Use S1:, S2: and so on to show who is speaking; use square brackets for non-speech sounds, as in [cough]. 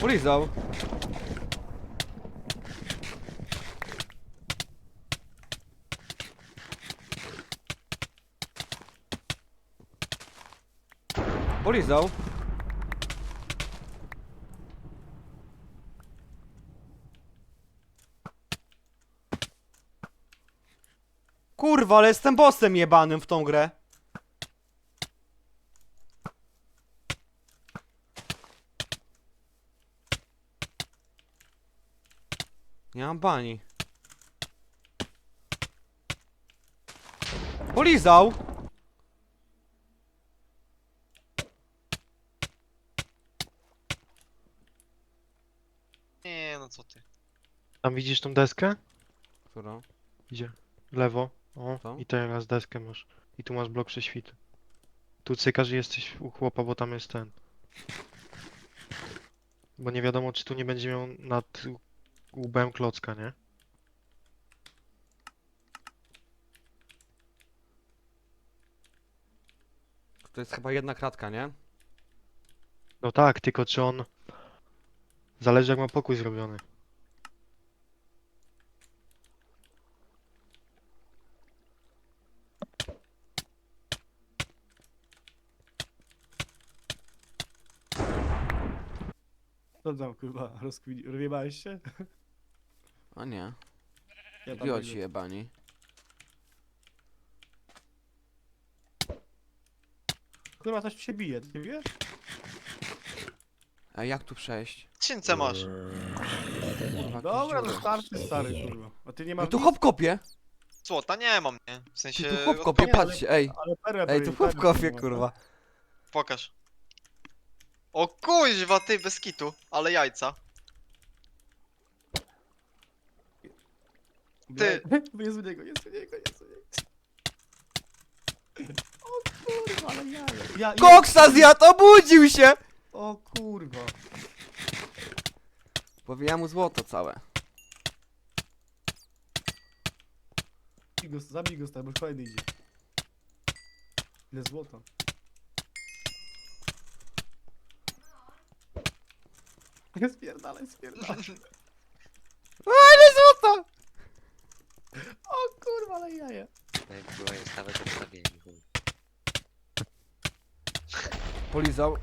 S1: Polizał. Polizał. Kurwa, ale jestem bossem jebanym w tą grę. Nie mam bani. Polizał!
S2: Nie, no co ty.
S3: Tam widzisz tą deskę?
S1: Którą?
S3: Idzie. W lewo. O, i teraz deskę masz. I tu masz blok prześwitu. Tu cykasz i jesteś u chłopa, bo tam jest ten. Bo nie wiadomo, czy tu nie będzie miał nad łbem klocka, nie?
S1: To jest chyba jedna kratka, nie?
S3: No tak, tylko czy on... Zależy jak ma pokój zrobiony.
S4: Co tam kurwa, rozkwili... Rozjebałeś się?
S1: A nie. Idioci jebani.
S4: Kurwa, coś się bije, ty nie wiesz?
S1: A jak tu przejść?
S2: Skrzynce masz.
S1: Kurwa,
S4: Dobra,
S1: jakieś
S4: to
S1: dziury.
S4: starczy stary kurwa. A ty nie
S1: No
S4: masz
S1: tu
S4: nic?
S1: hop kopie!
S2: Złota nie mam, nie? W
S1: Ty
S2: sensie...
S1: tu hop kopie,
S4: ale-
S1: patrzcie, ej!
S4: Ale perłę
S1: Ej, tu hop
S4: perłę
S1: kopie,
S4: kurwa.
S1: kurwa.
S2: Pokaż. O kuźwa, ty, bez kitu. Ale jajca. Ty.
S4: Jest u niego, jest u niego, jest u niego. O kurwa, ale ja... ja
S1: Koksa zjadł, obudził się!
S4: O kurwa.
S1: Powijam mu złoto całe.
S4: Zabij go, zabij go stary, bo już kolejny idzie. Ile złota. [laughs] Spierdalaj, spierdalaj. [laughs]
S1: Ale złoto!
S4: Kurwa, ale jaja.
S5: Jak była jest nawet odstawienie. chuj.
S1: Polizał.